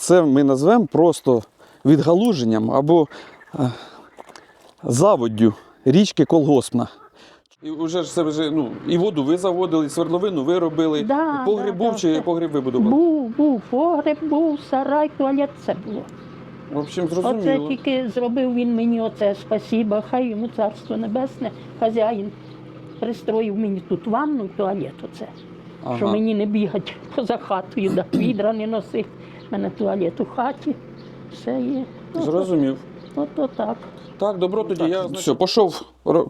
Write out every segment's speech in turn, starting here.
це ми назвемо просто відгалуженням або е, заводдю річки Колгоспна. І вже ж це вже, ну, і воду ви заводили, і свердловину ви робили. Да, погріб да, був да, чи все. погріб ви будували? Був, був погреб, був, сарай, туалет, все було. В общем, Оце тільки зробив він мені оце спасіба, хай йому царство небесне, хазяїн пристроїв мені тут ванну і туалет оце. Що мені не бігать поза хатою, да, відра не носить. У мене туалет у хаті, все є. Ну, Зрозумів. От, от так. Так, добро тоді я все, пішов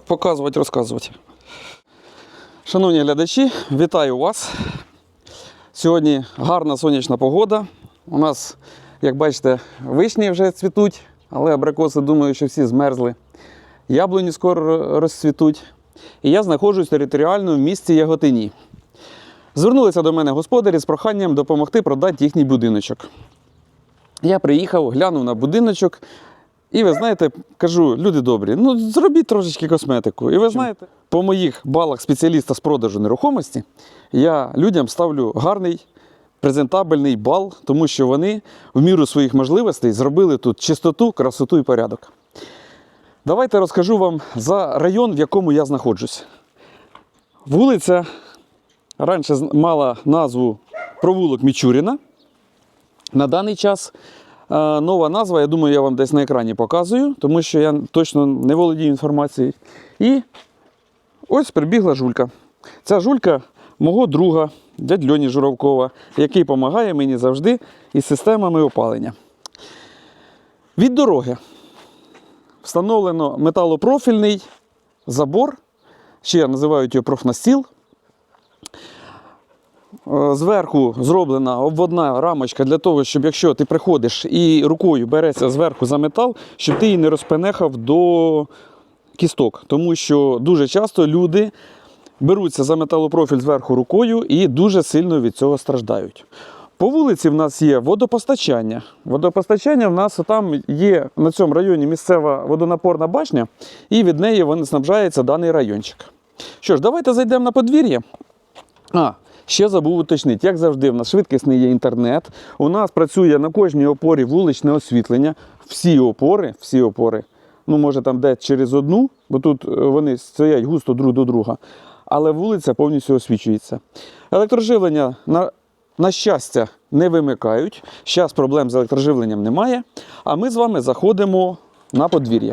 показувати, розказувати. Шановні глядачі, вітаю вас. Сьогодні гарна сонячна погода. У нас, як бачите, вишні вже цвітуть, але абрикоси, думаю, що всі змерзли. Яблуні скоро розцвітуть. І я знаходжусь територіально в місті Яготині. Звернулися до мене господарі з проханням допомогти продати їхній будиночок. Я приїхав, глянув на будиночок, і ви знаєте, кажу, люди добрі, ну зробіть трошечки косметику. І ви знаєте, по моїх балах спеціаліста з продажу нерухомості я людям ставлю гарний презентабельний бал, тому що вони в міру своїх можливостей зробили тут чистоту, красоту і порядок. Давайте розкажу вам за район, в якому я знаходжусь. Вулиця раніше мала назву провулок Мічуріна. На даний час е, нова назва, я думаю, я вам десь на екрані показую, тому що я точно не володію інформацією. І ось прибігла жулька. Ця жулька мого друга, дядь Льоні Журавкова, який допомагає мені завжди із системами опалення. Від дороги встановлено металопрофільний забор, ще називають його профнастіл. Е, Зверху зроблена обводна рамочка для того, щоб якщо ти приходиш і рукою береться зверху за метал, щоб ти її не розпенехав до кісток. Тому що дуже часто люди беруться за металопрофіль зверху рукою і дуже сильно від цього страждають. По вулиці в нас є водопостачання. Водопостачання в нас там є на цьому районі місцева водонапорна башня, і від неї вони снабжається даний райончик. Що ж, давайте зайдемо на подвір'я. А, ще забув уточнити, як завжди, в нас швидкісний є інтернет. У нас працює на кожній опорі вуличне освітлення. Всі опори, всі опори, ну може там де через одну, бо тут е, вони стоять густо друг до друга. Але вулиця повністю освічується. Електроживлення, на, на щастя, не вимикають. Зараз проблем з електроживленням немає. А ми з вами заходимо на подвір'я.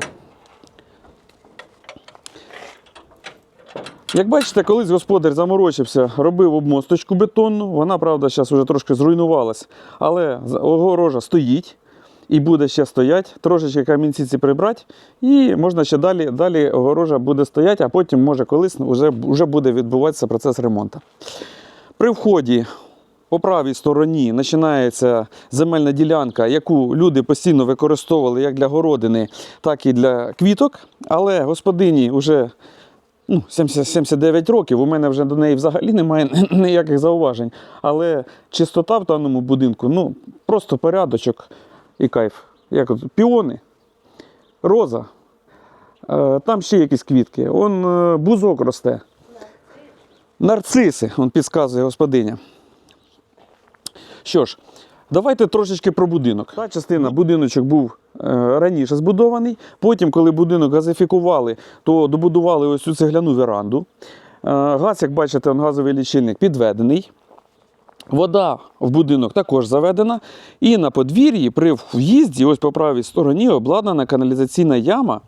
Як бачите, колись господар заморочився, робив обмосточку бетонну. Вона, правда, зараз вже трошки зруйнувалась, але огорожа стоїть і буде ще стояти. Трошечки камінці ці прибрати, і можна ще далі, далі огорожа буде стояти, а потім, може, колись вже, вже буде відбуватися процес ремонту. При вході по правій стороні починається земельна ділянка, яку люди постійно використовували як для городини, так і для квіток. Але господині вже ну, 70, 79 років, у мене вже до неї взагалі немає ніяких зауважень. Але чистота в даному будинку, ну, просто порядочок і кайф. Як от, піони, роза, е, там ще якісь квітки, он е, бузок росте. Нарциси, он підказує господиня. Що ж, давайте трошечки про будинок. Та частина будиночок був е, раніше збудований. Потім, коли будинок газифікували, то добудували ось цю цегляну веранду. Е, газ, як бачите, газовий лічильник підведений. Вода в будинок також заведена. І на подвір'ї при в'їзді, ось по правій стороні, обладнана каналізаційна яма,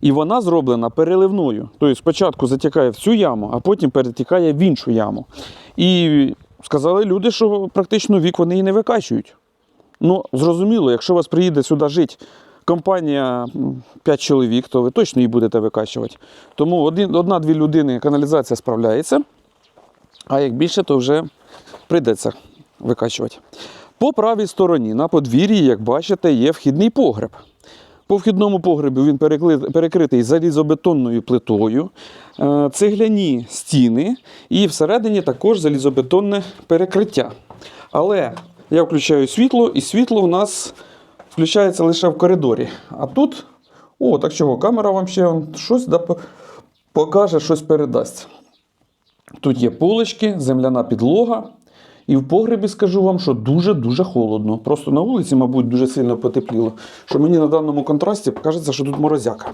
і вона зроблена переливною. Тобто спочатку затікає в цю яму, а потім перетікає в іншу яму. І сказали люди, що практично вік вони її не викачують. Ну, зрозуміло, якщо у вас приїде сюди жити компанія 5 чоловік, то ви точно її будете викачувати. Тому одна-дві людини каналізація справляється, а як більше, то вже прийдеться викачувати. По правій стороні на подвір'ї, як бачите, є вхідний погреб. По вхідному погребу він перекритий залізобетонною плитою, е, цегляні стіни і всередині також залізобетонне перекриття. Але я включаю світло, і світло в нас включається лише в коридорі. А тут, о, так чого, камера вам ще щось покаже, щось передасть. Тут є полички, земляна підлога. І в погребі скажу вам, що дуже-дуже холодно. Просто на вулиці, мабуть, дуже сильно потепліло. Що мені на даному контрасті кажеться, що тут морозяка.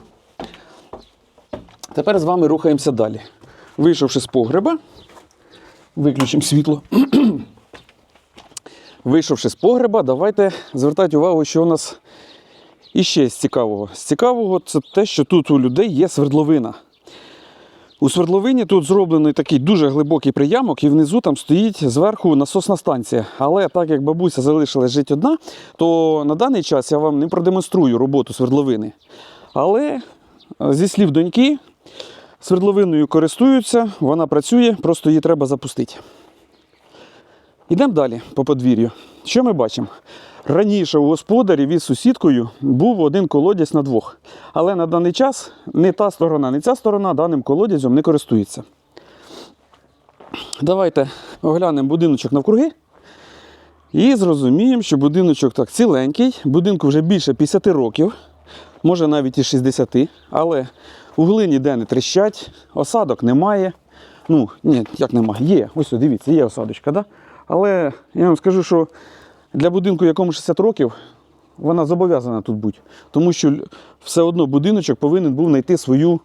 Тепер з вами рухаємося далі. Вийшовши з погреба, виключимо світло. Вийшовши з погреба, давайте звертати увагу, що у нас іще з цікавого. З цікавого це те, що тут у людей є свердловина. У свердловині тут зроблений такий дуже глибокий приямок, і внизу там стоїть зверху насосна станція. Але так як бабуся залишилась жити одна, то на даний час я вам не продемонструю роботу свердловини. Але е, зі слів доньки, свердловиною користуються, вона працює, просто її треба запустити. Йдемо далі по подвір'ю. Що ми бачимо? Раніше у господарів із сусідкою був один колодязь на двох. Але на даний час не та сторона, не ця сторона даним колодязем не користується. Давайте оглянемо будиночок навкруги. І зрозуміємо, що будиночок так ціленький, будинку вже більше 50 років, може навіть і 60, але угли ніде не тріщать, осадок немає. Ну, ні, як немає, є. Ось дивіться, є осадочка, да? Але я вам скажу, що для будинку, якому 60 років, вона зобов'язана тут бути. Тому що все одно будиночок повинен був знайти свою,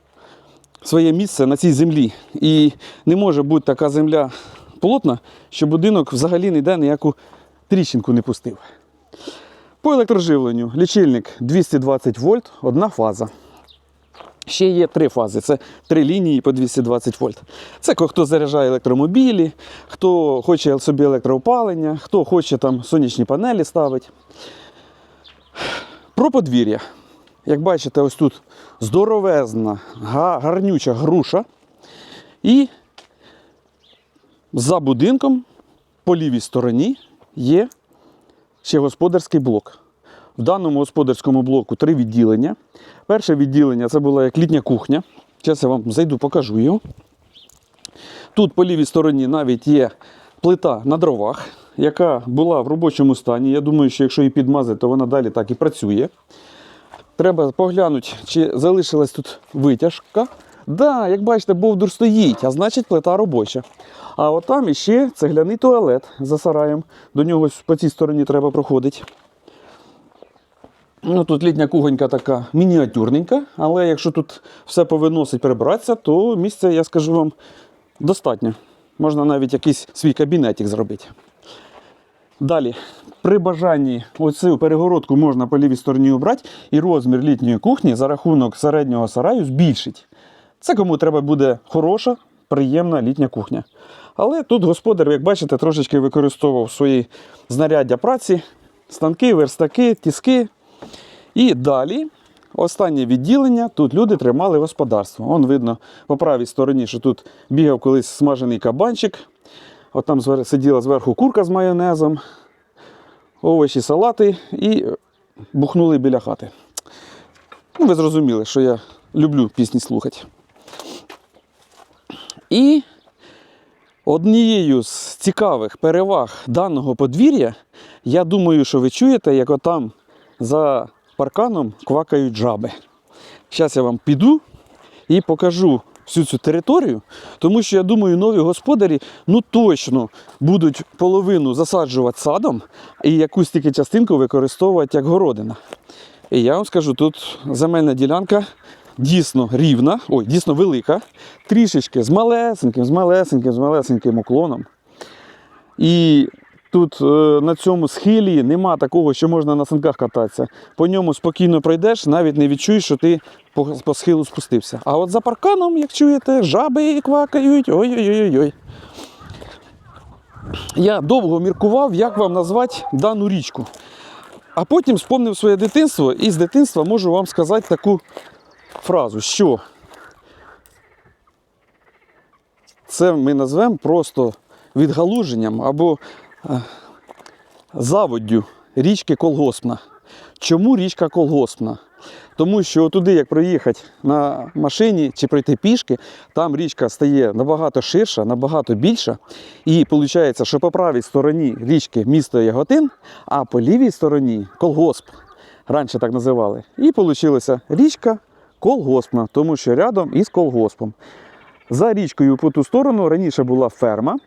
своє місце на цій землі. І не може бути така земля плотна, що будинок взагалі ніде ніяку тріщинку не пустив. По електроживленню лічильник 220 вольт, одна фаза. Ще є три фази. Це три лінії по 220 вольт. Це хто заряджає електромобілі, хто хоче собі електроопалення, хто хоче там сонячні панелі ставить. Про подвір'я. Як бачите, ось тут здоровезна, гарнюча груша. І за будинком по лівій стороні є ще господарський блок. В даному господарському блоку три відділення. Перше відділення це була як літня кухня. Зараз я вам зайду, покажу його. Тут по лівій стороні навіть є плита на дровах, яка була в робочому стані. Я думаю, що якщо її підмазати, то вона далі так і працює. Треба поглянути, чи залишилась тут витяжка. Да, як бачите, бовдур стоїть, а значить плита робоча. А от там іще цегляний туалет за сараєм. До нього по цій стороні треба проходити. Ну, тут літня кухонька така мініатюрненька, але якщо тут все повиносить прибратися, то місця, я скажу вам, достатньо. Можна навіть якийсь свій кабінетик зробити. Далі, при бажанні оцю перегородку можна по лівій стороні обрати, і розмір літньої кухні за рахунок середнього сараю збільшить. Це кому треба буде хороша, приємна літня кухня. Але тут господар, як бачите, трошечки використовував свої знаряддя праці, станки, верстаки, тіски. І далі, останнє відділення, тут люди тримали господарство. Вон видно по правій стороні, що тут бігав колись смажений кабанчик. От там сиділа зверху курка з майонезом, овочі, салати і бухнули біля хати. Ну, ви зрозуміли, що я люблю пісні слухати. І однією з цікавих переваг даного подвір'я, я думаю, що ви чуєте, як отам за парканом квакають жаби. Зараз я вам піду і покажу всю цю територію, тому що я думаю, нові господарі ну точно будуть половину засаджувати садом і якусь тільки частинку використовувати як городина. І я вам скажу, тут земельна ділянка дійсно рівна, ой, дійсно велика, трішечки з малесеньким, з малесеньким, з малесеньким уклоном. І тут е, на цьому схилі нема такого, що можна на санках кататися. По ньому спокійно пройдеш, навіть не відчуєш, що ти по, схилу спустився. А от за парканом, як чуєте, жаби квакають. Ой-ой-ой. Я довго міркував, як вам назвати дану річку. А потім спомнив своє дитинство, і з дитинства можу вам сказати таку фразу, що це ми назвемо просто відгалуженням або заводдю річки Колгоспна. Чому річка Колгоспна? Тому що туди, як проїхати на машині чи пройти пішки, там річка стає набагато ширша, набагато більша. І виходить, що по правій стороні річки місто Яготин, а по лівій стороні колгосп. Раніше так називали. І вийшла річка Колгоспна, тому що рядом із колгоспом. За річкою по ту сторону раніше була ферма.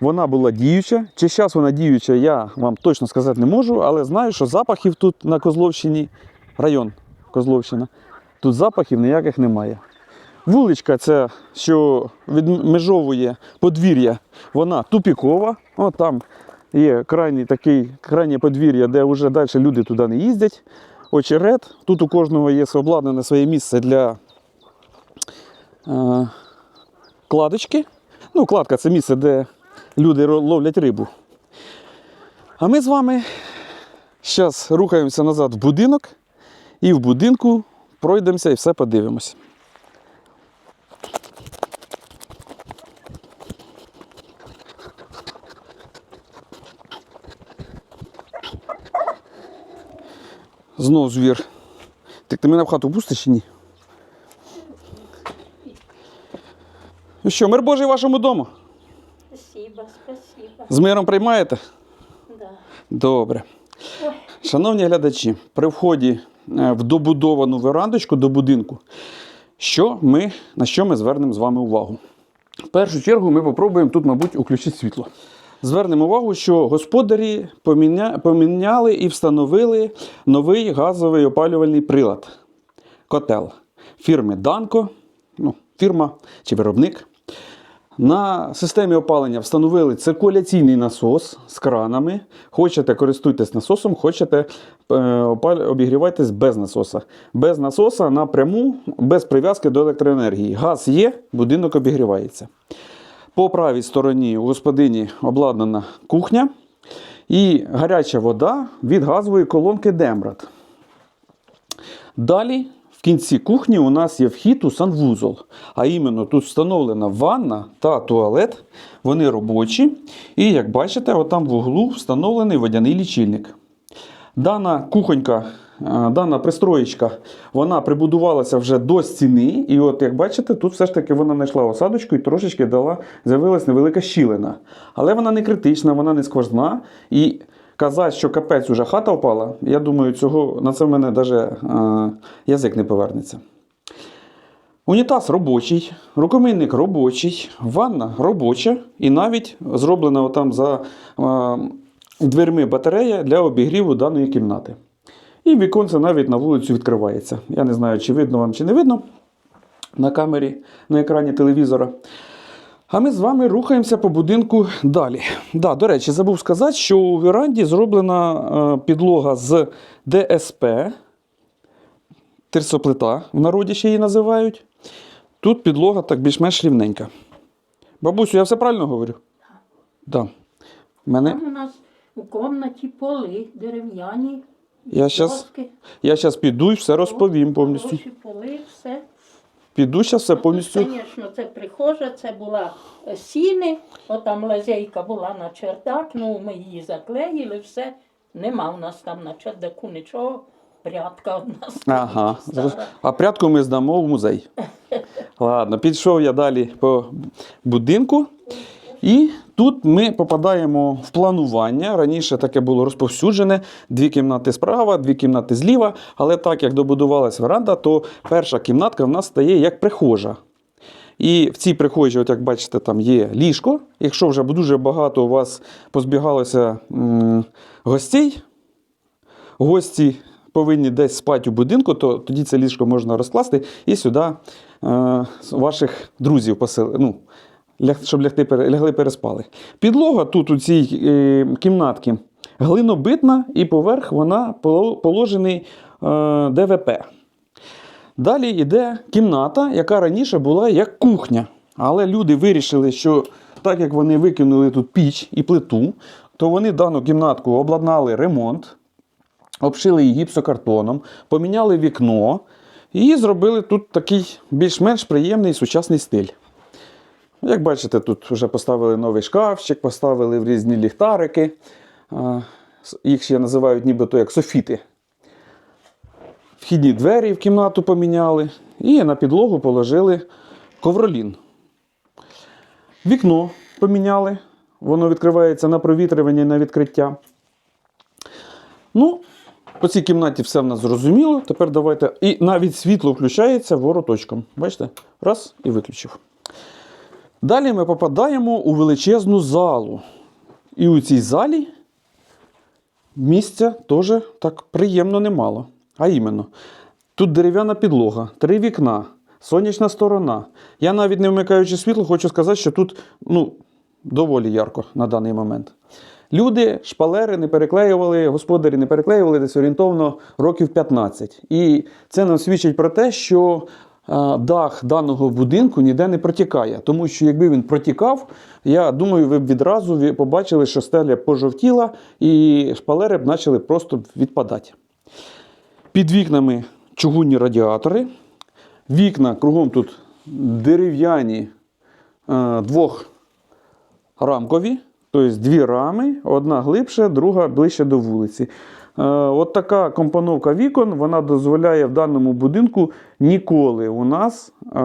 Вона була діюча. Чи зараз вона діюча, я вам точно сказати не можу, але знаю, що запахів тут на Козловщині, район Козловщина, тут запахів ніяких немає. Вуличка, ця, що відмежовує подвір'я, вона тупікова. От там є крайній такий, крайнє подвір'я, де вже далі люди туди не їздять. Очерет. Тут у кожного є обладнане своє місце для е, кладочки. Ну, кладка це місце, де люди ловлять рибу. А ми з вами зараз рухаємося назад в будинок і в будинку пройдемося і все подивимось. Знов звір. Так ти мене в хату пустиш чи ні? Ну що, мир Божий вашому дому? Спасибо, спасибо. З миром приймаєте? Да. Добре. Ой. Шановні глядачі, при вході е, в добудовану верандочку до будинку, що ми, на що ми звернемо з вами увагу? В першу чергу ми попробуємо тут, мабуть, включити світло. Звернемо увагу, що господарі поміня... поміняли і встановили новий газовий опалювальний прилад котел фірми Данко, ну, фірма чи виробник. На системі опалення встановили циркуляційний насос з кранами. Хочете користуйтесь насосом, хочете е, обігрівайтесь без насоса. Без насоса напряму, без прив'язки до електроенергії. Газ є, будинок обігрівається. По правій стороні у господині обладнана кухня і гаряча вода від газової колонки Демрат. Далі кінці кухні у нас є вхід у санвузол. А іменно тут встановлена ванна та туалет. Вони робочі. І як бачите, отам в углу встановлений водяний лічильник. Дана кухонька, е, дана пристроєчка, вона прибудувалася вже до стіни. І от як бачите, тут все ж таки вона знайшла осадочку і трошечки дала, з'явилась невелика щілина. Але вона не критична, вона не сквозна. І казати, що капець уже хата впала, я думаю, цього, на це в мене навіть е, язик не повернеться. Унітаз робочий, рукомийник робочий, ванна робоча і навіть зроблена отам за е, дверми батарея для обігріву даної кімнати. І віконце навіть на вулицю відкривається. Я не знаю, чи видно вам, чи не видно на камері, на екрані телевізора. А ми з вами рухаємося по будинку далі. Да, до речі, забув сказати, що у веранді зроблена е, підлога з ДСП, терсоплита, в народі ще її називають. Тут підлога так більш-менш рівненька. Бабусю, я все правильно говорю? Так. Да. Мене... Там у нас у кімнаті поли дерев'яні, Я зараз я піду і все розповім повністю. хороші поли, все. Піду зараз все повністю. Звісно, це прихожа, це була е, сіни, отам лазейка була на чердак, ну ми її заклеїли, все. Нема у нас там на чердаку нічого, прядка одна нас. Ага. стара. А прядку ми здамо в музей. Ладно, підійшов я далі по будинку. І тут ми попадаємо в планування. Раніше таке було розповсюджене: дві кімнати справа, дві кімнати зліва. Але так як добудувалась веранда, то перша кімнатка в нас стає як прихожа. І в цій прихожій, от як бачите, там є ліжко. Якщо вже дуже багато у вас позбігалося м, гостей, гості повинні десь спати у будинку, то тоді це ліжко можна розкласти і сюди е, ваших друзів посели, ну, щоб лягти, лягли переспали. Підлога тут у цій е, кімнатці глинобитна, і поверх вона положений е, ДВП. Далі йде кімната, яка раніше була як кухня. Але люди вирішили, що так як вони викинули тут піч і плиту, то вони дану кімнатку обладнали ремонт, обшили її гіпсокартоном, поміняли вікно і зробили тут такий більш-менш приємний сучасний стиль. Як бачите, тут вже поставили новий шкафчик, поставили в різні ліхтарики. Їх ще називають нібито як софіти. Вхідні двері в кімнату поміняли і на підлогу положили ковролін. Вікно поміняли, воно відкривається на провітрювання і на відкриття. Ну, по цій кімнаті все в нас зрозуміло. Тепер давайте. І навіть світло включається вороточком. Бачите? Раз і виключив. Далі ми попадаємо у величезну залу. І у цій залі місця теж так приємно немало. А іменно, тут дерев'яна підлога, три вікна, сонячна сторона. Я навіть не вмикаючи світло, хочу сказати, що тут ну, доволі ярко на даний момент. Люди шпалери не переклеювали, господарі не переклеювали десь орієнтовно років 15. І це нам свідчить про те, що дах даного будинку ніде не протікає. Тому що якби він протікав, я думаю, ви б відразу побачили, що стеля пожовтіла і шпалери б почали просто відпадати. Під вікнами чугунні радіатори. Вікна кругом тут дерев'яні е, двох рамкові, тобто дві рами, одна глибше, друга ближче до вулиці. Е, От така компоновка вікон вона дозволяє в даному будинку ніколи у нас е,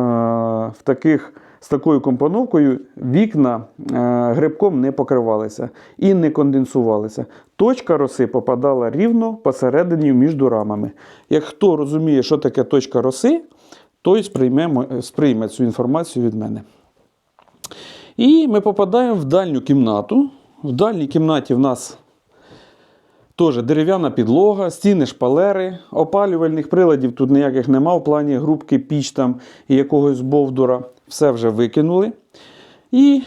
в таких, з такою компоновкою вікна е, грибком не покривалися і не конденсувалися. Точка роси попадала рівно посередині між рамами. Як хто розуміє, що таке точка роси, той сприйме, сприйме цю інформацію від мене. І ми попадаємо в дальню кімнату. В дальній кімнаті в нас теж дерев'яна підлога, стіни шпалери, опалювальних приладів тут ніяких нема в плані грубки, піч там і якогось бовдура. Все вже викинули. І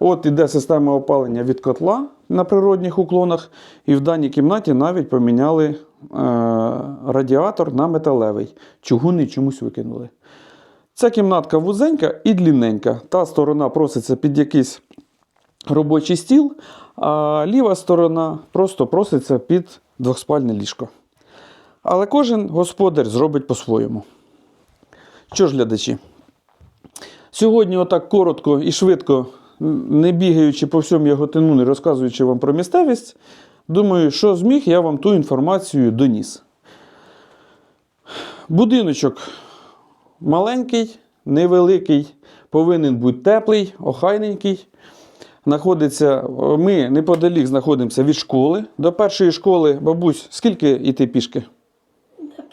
от іде система опалення від котла на природних уклонах. І в даній кімнаті навіть поміняли е, радіатор на металевий. Чугунний чомусь викинули. Ця кімнатка вузенька і длінненька. Та сторона проситься під якийсь робочий стіл, а ліва сторона просто проситься під двохспальне ліжко. Але кожен господар зробить по-своєму. Що ж, глядачі? Сьогодні, отак коротко і швидко, не бігаючи по всьому Яготину, не розказуючи вам про місцевість, думаю, що зміг, я вам ту інформацію доніс. Будиночок маленький, невеликий, повинен бути теплий, охайненький. Знаходиться, ми неподалік знаходимося від школи. До першої школи, бабусь, скільки йти пішки?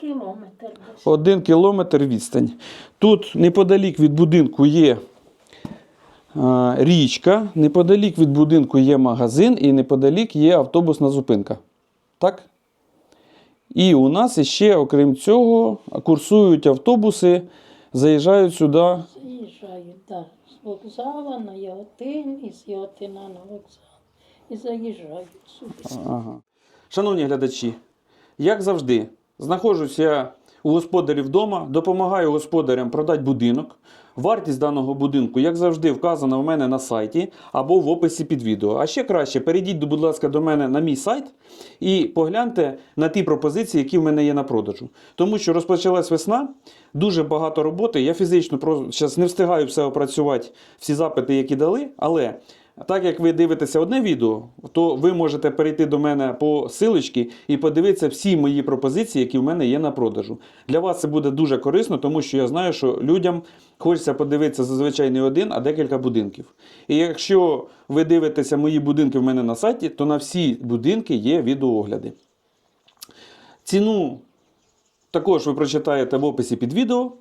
Кілометр. Один кілометр відстань. Тут неподалік від будинку є е, річка, неподалік від будинку є магазин і неподалік є автобусна зупинка. Так? І у нас ще, окрім цього, курсують автобуси, заїжджають сюди. Заїжджають, так. Вокзала на Яготин із Яготина на вокзал. І заїжджають сюди. Ага. Шановні глядачі, як завжди, знаходжуся у господарів вдома, допомагаю господарям продати будинок. Вартість даного будинку, як завжди, вказана в мене на сайті або в описі під відео. А ще краще, перейдіть, будь ласка, до мене на мій сайт і погляньте на ті пропозиції, які в мене є на продажу. Тому що розпочалась весна, дуже багато роботи. Я фізично зараз не встигаю все опрацювати, всі запити, які дали, але так як ви дивитеся одне відео, то ви можете перейти до мене по силочці і подивитися всі мої пропозиції, які в мене є на продажу. Для вас це буде дуже корисно, тому що я знаю, що людям хочеться подивитися зазвичай не один, а декілька будинків. І якщо ви дивитеся мої будинки в мене на сайті, то на всі будинки є відеоогляди. Ціну також ви прочитаєте в описі під відео.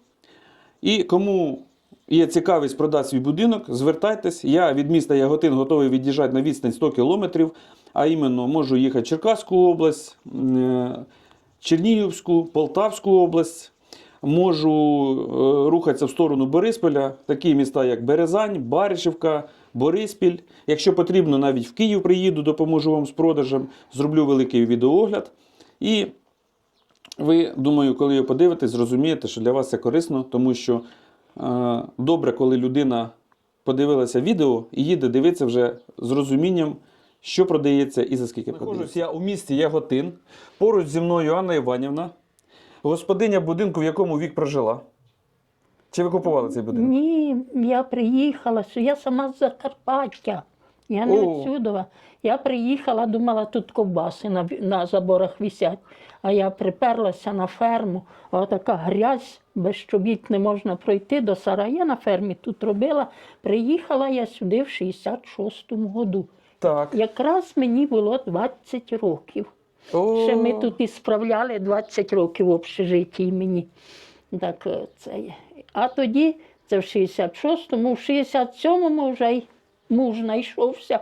І кому є цікавість продати свій будинок, звертайтесь. Я від міста Яготин готовий від'їжджати на відстань 100 кілометрів, а іменно можу їхати в Черкаську область, е, Чернігівську, Полтавську область. Можу е, рухатися в сторону Борисполя, такі міста, як Березань, Баришівка, Бориспіль. Якщо потрібно, навіть в Київ приїду, допоможу вам з продажем, зроблю великий відеоогляд. І ви, думаю, коли його подивитесь, зрозумієте, що для вас це корисно, тому що добре, коли людина подивилася відео і їде дивитися вже з розумінням, що продається і за скільки продається. Я у місті Яготин. Поруч зі мною Анна Іванівна, господиня будинку, в якому вік прожила. Чи ви купували цей будинок? Ні, я приїхала, що я сама з Закарпаття. Я не О. відсюдова. Я приїхала, думала, тут ковбаси на, на заборах висять. А я приперлася на ферму, а така грязь, без чобіт не можна пройти до сарая на фермі тут робила. Приїхала я сюди в 66-му году. Так. Якраз мені було 20 років. О, Ще ми тут і справляли 20 років в общежитті мені. Так, е, це. А тоді Це в 66-му, в 67-му вже й муж знайшовся.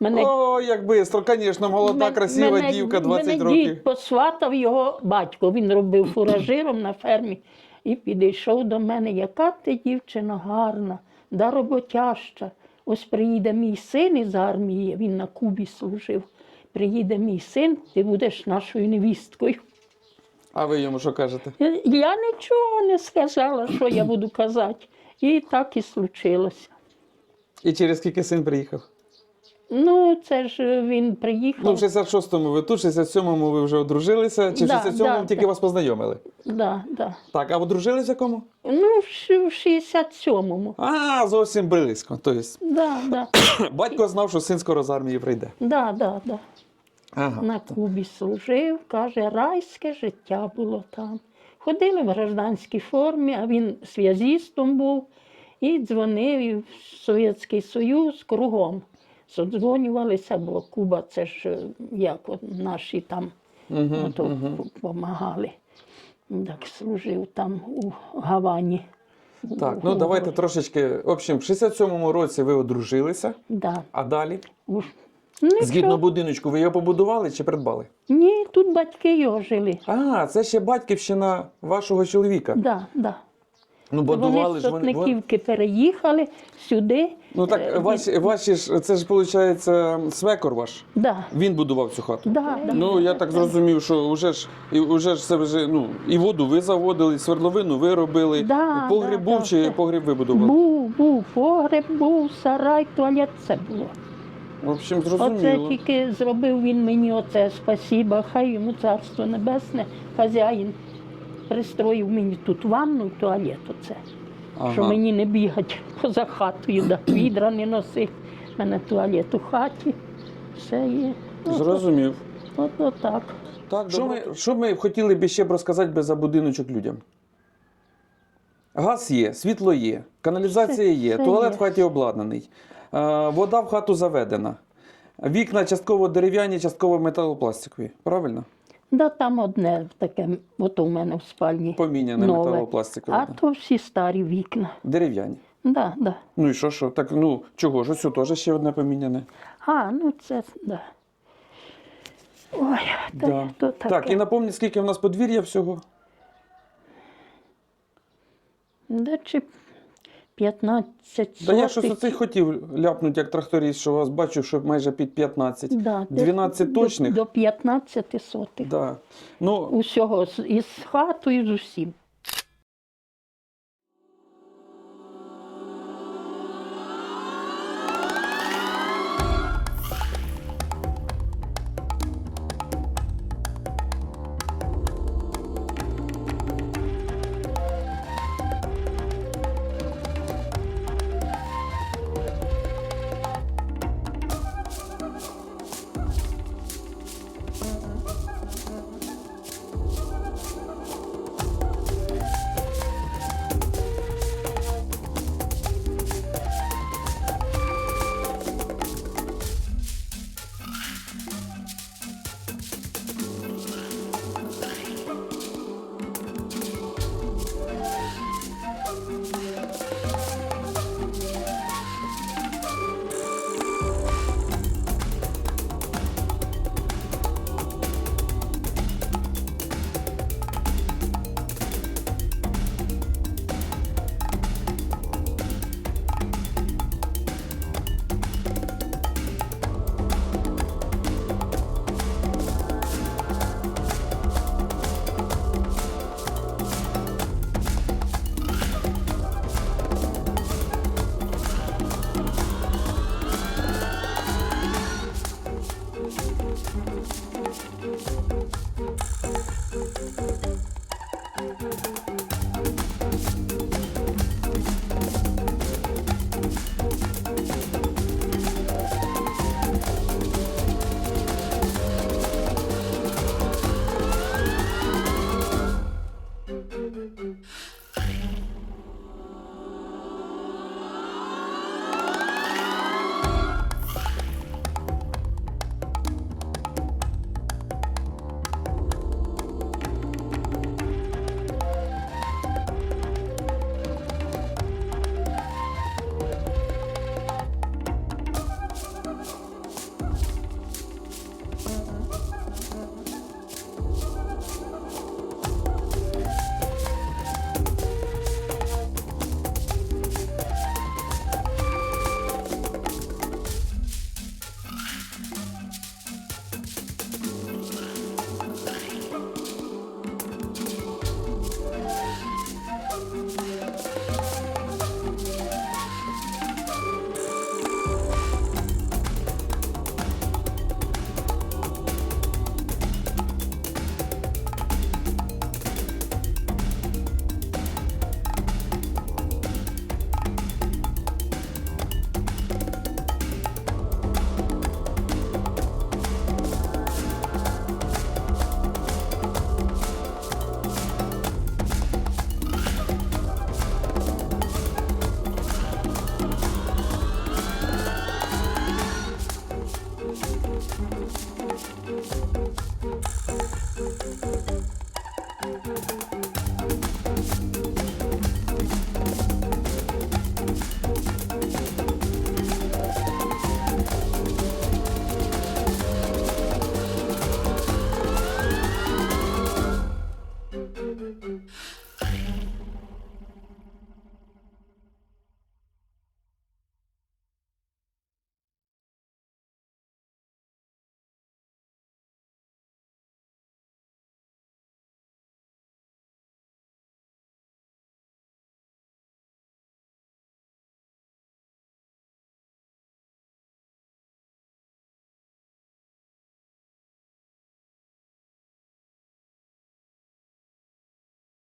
Мене О, як бистро, звісно, молода, Мен- красива мене- дівка, 20 мене років. Дід посватав його батько. Він робив фуражиром на фермі і підійшов до мене. Яка ти дівчина гарна, да роботяща. Ось приїде мій син із армії, він на Кубі служив. Приїде мій син, ти будеш нашою невісткою. А ви йому що кажете? Я нічого не сказала, що я буду казати. І так і случилося. І через скільки син приїхав? Ну, це ж він приїхав. Ну, в 66-му ви тут, в 67-му ви вже одружилися, чи в Да, 67-му да, тільки да. вас познайомили? Да, да. Так, а одружились в якому? Ну, в ш- в 67-му. А, зовсім близько. Тобто, Да, да. батько знав, що син скоро з армії прийде. Да, да, да. Ага. На Кубі служив, каже, райське життя було там. Ходили в гражданській формі, а він зв'язістом був і дзвонив і в Совєтський Союз кругом. Содзвонювалися, бо Куба це ж е, як от наші там Угу, ото допомагали. Так служив там у Гавані. Так, ну давайте трошечки. В общем, в 67-му році ви одружилися, Да. а далі? Уж. Нічого. Згідно будиночку, ви його побудували чи придбали? Ні, тут батьки його жили. А, це ще батьківщина вашого чоловіка. Да, да. Ну, Вони будували ж вони. Сотниківки переїхали сюди. Ну Е, так, ваші, ваші ж, це ж виходить свекор ваш. Да, Він будував цю хату. да, да. Ну, я так зрозумів, що вже ж, і, вже ж це вже, ну, і воду ви заводили, і свердловину ви робили. Да, погріб да, був да, чи да. погріб ви будували? Був, був погреб, був сарай, туалет, це було. В общем, Оце тільки зробив він мені оце спасіба, хай йому царство небесне, хазяїн пристроїв мені тут ванну і туалет оце. Що мені не бігать поза хатою, да відра не носить. У мене туалет у хаті. Все є. От, Зрозумів. от, от так. Так, що, ми, що ми хотіли б ще б розказати би за будиночок людям? Газ є, світло є, каналізація є, все туалет є. в хаті обладнаний, е, вода в хату заведена. Вікна частково дерев'яні, частково металопластикові. Правильно? Да, там одне таке, от у мене в спальні. Поміняне нове. металопластикове. А да. то всі старі вікна. Дерев'яні. Да, да. Ну і що, що? Так, ну чого ж, ось теж ще одне поміняне. А, ну це да. Ой, та Да. то таке. Так, і напомніть, скільки в нас подвір'я всього? Да, чи 15 Та я щось оцей хотів ляпнути як тракторіст, що вас бачу, що майже під 15. Да, десь 12 до- точних? До 15 сотих. Да. Ну, Усього з- із хатою, з усім.